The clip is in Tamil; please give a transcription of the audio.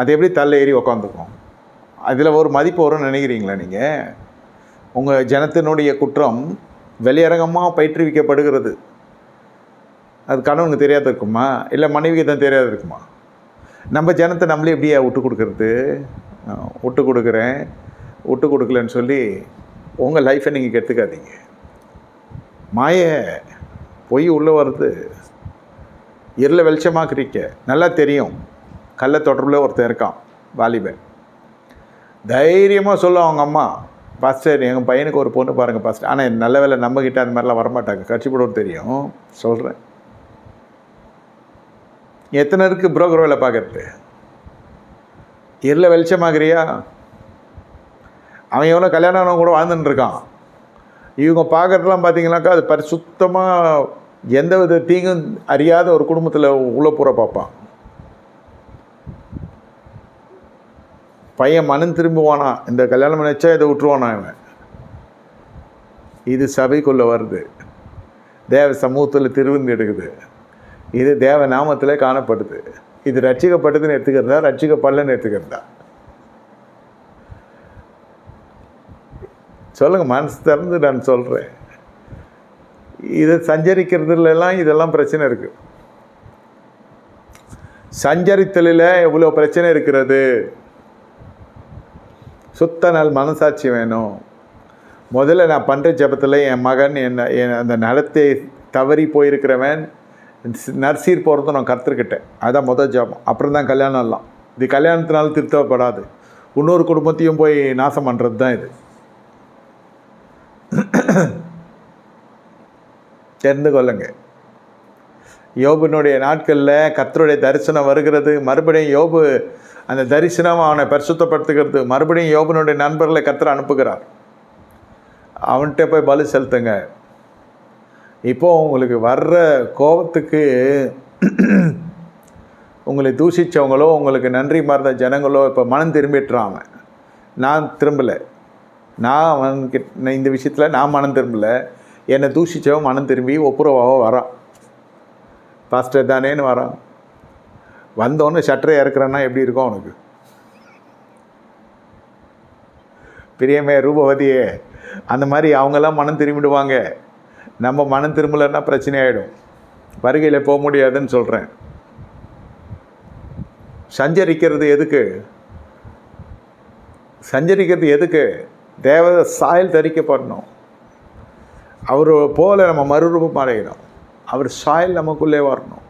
அது எப்படி தள்ள ஏறி உக்காந்துக்கும்? அதில் ஒரு மதிப்பு வரும்னு நினைக்கிறீங்களா நீங்கள் உங்கள் ஜனத்தினுடைய குற்றம் வெளியரங்கமாக பயிற்றுவிக்கப்படுகிறது. அது கணவனுக்கு தெரியாத இருக்குமா? இல்லை மனைவிக்கு தான் தெரியாத இருக்குமா? நம்ம ஜனத்தை நம்மளே எப்படியா விட்டு கொடுக்கறது? விட்டு கொடுக்குறேன் விட்டு கொடுக்கலன்னு சொல்லி உங்கள் லைஃப்பை நீங்கள் கெடுத்துக்காதீங்க. மாய பொய் உள்ளே வருது. இருளை வெளிச்சமாக்குறீங்க நல்லா தெரியும். கள்ள தொடர்பில் ஒருத்தன் இருக்கான் வாலிபன். தைரியமாக சொல்லும் அவங்க அம்மா. பாஸ்டர் எங்கள் பையனுக்கு ஒரு பொண்ணு பாருங்கள் பாஸ்டர் ஆனால் நல்ல வேலை நம்மக்கிட்ட அந்த மாதிரிலாம் வரமாட்டாங்க. கட்சிப்படவும் தெரியும். சொல்கிறேன் எத்தனை இருக்குது புரோக்கர் வேலை பார்க்கறது இருள வெளிச்சமாகறியா அவன் எவ்வளோ கல்யாணம் கூட வாழ்ந்துட்டுருக்கான் இவங்க பார்க்குறதுலாம் பார்த்தீங்கன்னாக்கா அது பரிசுத்தமாக எந்த வித தீங்கும் அறியாத ஒரு குடும்பத்தில் உள்ள பூரா பார்ப்பான். பையன் மனம் திரும்புவானா? இந்த கல்யாணம் நினச்சா இதை விட்டுருவானா இவன்? இது சபைக்குள்ளே வருது. தேவ சமூகத்தில் திருவிந்து எடுக்குது. இது தேவ நாமத்தில் காணப்படுது. இது ரட்சிக்கப்பட்டதுன்னு எடுத்துக்கிறதா? ரட்சிக்கப்படலன்னு எடுத்துக்கிறதா? சொல்லுங்க மனசு திறந்து நான் சொல்கிறேன் இதை சஞ்சரிக்கிறதுலலாம் இதெல்லாம் பிரச்சனை இருக்குது சஞ்சரித்தலில் எவ்வளோ பிரச்சனை இருக்கிறது? சுத்த நல் மனசாட்சி வேணும். முதல்ல நான் பண்ணுற ஜெபத்தில் என் மகன் என்ன என் அந்த நலத்தை தவறி போயிருக்கிறவன் நர்சீர் போகிறதும் நான் கற்றுக்கிட்டேன் அதான் முதல் ஜெபம். அப்புறம் தான் கல்யாணம் எல்லாம். இது கல்யாணத்தினால திருத்தப்படாது. இன்னொரு குடும்பத்தையும் போய் நாசம் பண்ணுறது தான் இது. தெரிந்து கொள்ளுங்க. யோபுனுடைய நாட்களில் கத்தருடைய தரிசனம் வருகிறது. மறுபடியும் யோபு அந்த தரிசனம் அவனை பரிசுத்தப்படுத்துகிறது. மறுபடியும் யோபனுடைய நண்பர்களை கத்திர அனுப்புகிறார். அவன்கிட்ட போய் பலி செலுத்துங்க. இப்போ உங்களுக்கு வர்ற கோபத்துக்கு உங்களை தூஷித்தவங்களோ உங்களுக்கு நன்றி மறந்த ஜனங்களோ இப்போ மனம் திரும்பிட்டுறான் அவன் நான் திரும்பலை. நான் அவன்கிட்ட இந்த விஷயத்தில் நான் மனம் திரும்பலை. என்னை தூஷித்தவன் மனம் திரும்பி ஒப்புரவாக வரான். பாஸ்டர் தானேன்னு வரான். வந்தோன்னு ஷட்டரை இறக்குறேன்னா எப்படி இருக்கும் அவனுக்கு? பிரியமே ரூபவதியே அந்த மாதிரி அவங்கெல்லாம் மனம் திரும்பிடுவாங்க. நம்ம மனம் திரும்பலைன்னா பிரச்சனை ஆகிடும் வருகையில் போக முடியாதுன்னு சொல்கிறேன் சஞ்சரிக்கிறது எதுக்கு? சஞ்சரிக்கிறது எதுக்கு? தேவதை சாயல் தரிக்கப்படணும். அவர் போல நம்ம மறுரூபம் அடையணும். அவர் சாயல் நமக்குள்ளே வரணும்.